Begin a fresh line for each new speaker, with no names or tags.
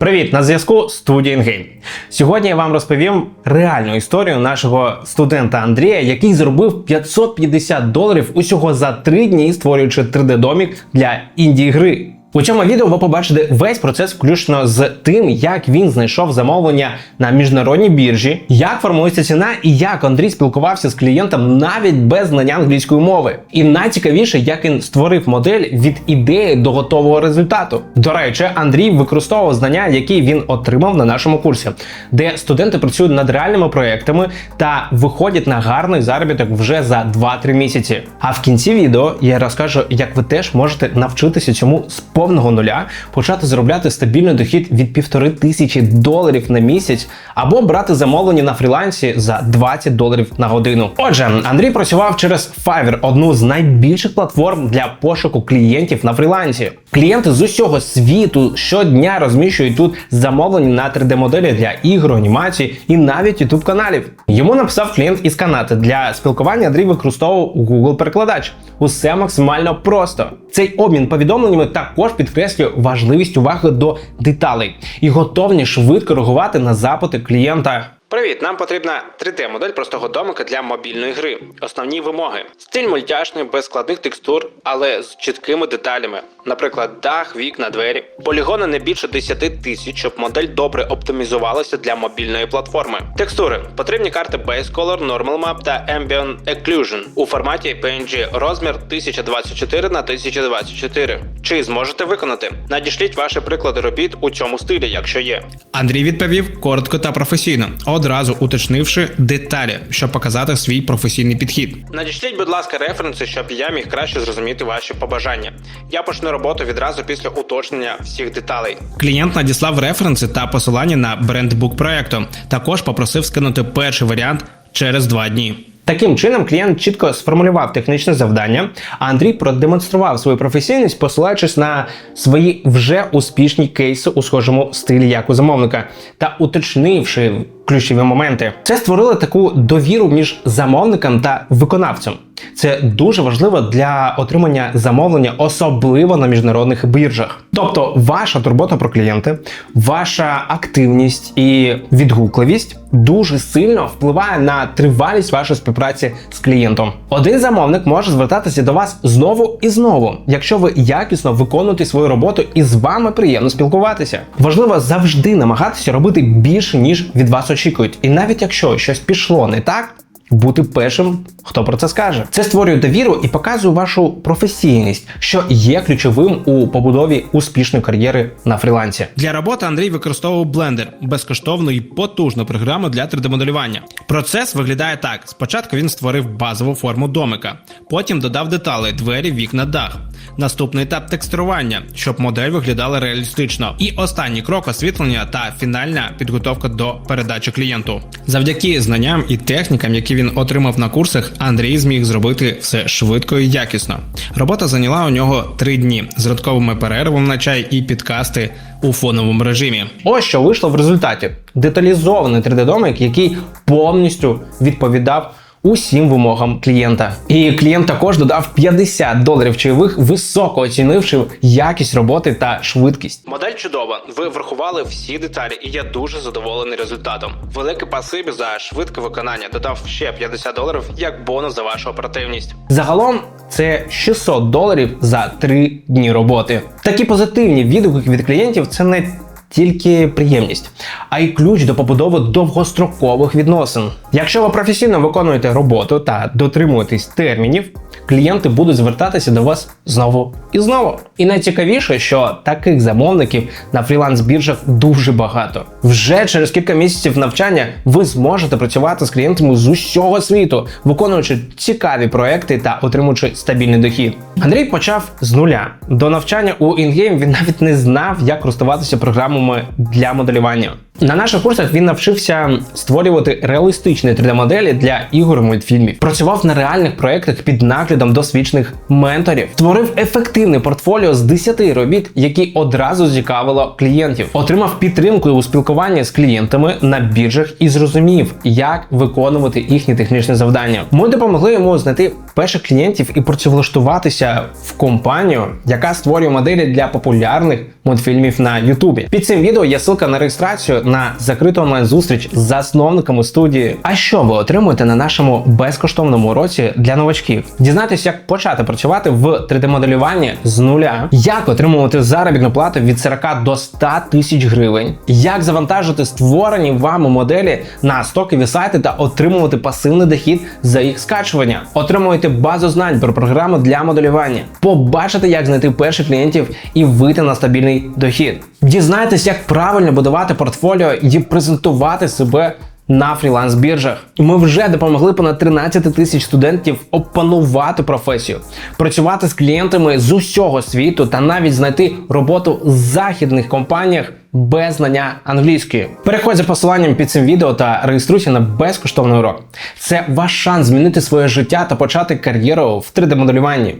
Привіт, на зв'язку студія Інгейм. Сьогодні я вам розповім реальну історію нашого студента Андрія, який зробив 550 доларів усього за 3 дні, створюючи 3D-домік для інді гри. У цьому відео ви побачите весь процес, включно з тим, як він знайшов замовлення на міжнародній біржі, як формується ціна і як Андрій спілкувався з клієнтом навіть без знання англійської мови. І найцікавіше, як він створив модель від ідеї до готового результату. До речі, Андрій використовував знання, які він отримав на нашому курсі, де студенти працюють над реальними проектами та виходять на гарний заробіток вже за 2-3 місяці. А в кінці відео я розкажу, як ви теж можете навчитися цьому з повного нуля, почати заробляти стабільний дохід від півтори тисячі доларів на місяць, або брати замовлення на фрілансі за 20 доларів на годину. Отже, Андрій працював через Fiverr, одну з найбільших платформ для пошуку клієнтів на фрілансі. Клієнти з усього світу щодня розміщують тут замовлення на 3D-моделі для ігор, анімації і навіть youtube каналів. Йому написав клієнт із Канади. Для спілкування Андрій використовував Google перекладач. Усе максимально просто. Цей обмін повідомленнями також підкреслює важливість уваги до деталей і готовність швидко реагувати на запити клієнта. Привіт, нам потрібна 3D-модель простого домика для мобільної гри. Основні вимоги: стиль мультяшний, без складних текстур, але з чіткими деталями. Наприклад, дах, вікна, двері. Полігони не більше 10 тисяч, щоб модель добре оптимізувалася для мобільної платформи. Текстури потрібні карти Base Color, Normal Map та Ambient Occlusion у форматі PNG розмір 1024 на 1024. Чи зможете виконати? Надішліть ваші приклади робіт у цьому стилі, якщо є.
Андрій відповів коротко та професійно, одразу уточнивши деталі, щоб показати свій професійний підхід.
Надішліть, будь ласка, референси, щоб я міг краще зрозуміти ваші побажання. Я почну роботу відразу після уточнення всіх деталей.
Клієнт надіслав референси та посилання на брендбук проекту. Також попросив скинути перший варіант через два дні.
Таким чином, клієнт чітко сформулював технічне завдання, а Андрій продемонстрував свою професійність, посилаючись на свої вже успішні кейси у схожому стилі, як у замовника, та уточнивши ключові моменти. Це створило таку довіру між замовником та виконавцем. Це дуже важливо для отримання замовлення, особливо на міжнародних біржах. Тобто, ваша турбота про клієнти, ваша активність і відгукливість дуже сильно впливає на тривалість вашої співпраці з клієнтом. Один замовник може звертатися до вас знову і знову, якщо ви якісно виконуєте свою роботу і з вами приємно спілкуватися. Важливо завжди намагатися робити більше ніж від вас очікують, і навіть якщо щось пішло не так. Бути першим, хто про це скаже. Це створює довіру і показує вашу професійність, що є ключовим у побудові успішної кар'єри на фрілансі.
Для роботи Андрій використовував Blender – безкоштовну і потужну програму для 3D-моделювання. Процес виглядає так: спочатку він створив базову форму домика, потім додав деталі, двері, вікна, дах. Наступний етап текстурування, щоб модель виглядала реалістично. І останній крок освітлення та фінальна підготовка до передачі клієнту. Завдяки знанням і технікам, які він отримав на курсах, Андрій зміг зробити все швидко і якісно. Робота зайняла у нього три дні з ранковими перервами на чай і підкасти у фоновому режимі.
Ось що вийшло в результаті: деталізований 3D-домик, який повністю відповідав. Усім вимогам клієнта, і клієнт також додав 50 доларів чайових, високо оцінивши якість роботи та швидкість. Модель чудова. Ви врахували всі деталі, і я дуже задоволений результатом. Велике пасибі за швидке виконання. Додав ще 50 доларів як бонус за вашу оперативність. Загалом це 600 доларів за 3 дні роботи. Такі позитивні відгуки від клієнтів це не тільки приємність, а й ключ до побудови довгострокових відносин. Якщо ви професійно виконуєте роботу та дотримуєтесь термінів, клієнти будуть звертатися до вас знову і знову. І найцікавіше, що таких замовників на фріланс-біржах дуже багато. Вже через кілька місяців навчання ви зможете працювати з клієнтами з усього світу, виконуючи цікаві проекти та отримуючи стабільний дохід. Андрій почав з нуля. До навчання у InGame він навіть не знав, як користуватися програмами для моделювання. На наших курсах він навчився створювати реалістичні 3D-моделі для ігор і мультфільмів. Працював на реальних проєктах під наглядом досвідом досвідчених менторів, створив ефективне портфоліо з 10 робіт, які одразу зцікавило клієнтів, отримав підтримку у спілкуванні з клієнтами на біржах і зрозумів, як виконувати їхні технічні завдання. Ми допомогли йому знайти перших клієнтів і працевлаштуватися в компанію, яка створює моделі для популярних мультфільмів на Ютубі. Під цим відео є ссылка на реєстрацію на закриту онлайн-зустріч з засновниками студії. А що ви отримуєте на нашому безкоштовному уроці для новачків? Дізнайтесь, як почати працювати в 3D-моделюванні з нуля, як отримувати заробітну плату від 40 до 100 тисяч гривень, як завантажити створені вами моделі на стокові сайти та отримувати пасивний дохід за їх скачування. Отримуєте базу знань про програми для моделювання, побачите, як знайти перших клієнтів і вийти на стабільний дохід. Дізнайтесь, як правильно будувати портфоліо і презентувати себе на фріланс-біржах. Ми вже допомогли понад 13 тисяч студентів опанувати професію, працювати з клієнтами з усього світу та навіть знайти роботу в західних компаніях без знання англійської. Переходь за посиланням під цим відео та реєструйся на безкоштовний урок. Це ваш шанс змінити своє життя та почати кар'єру в 3D-моделюванні.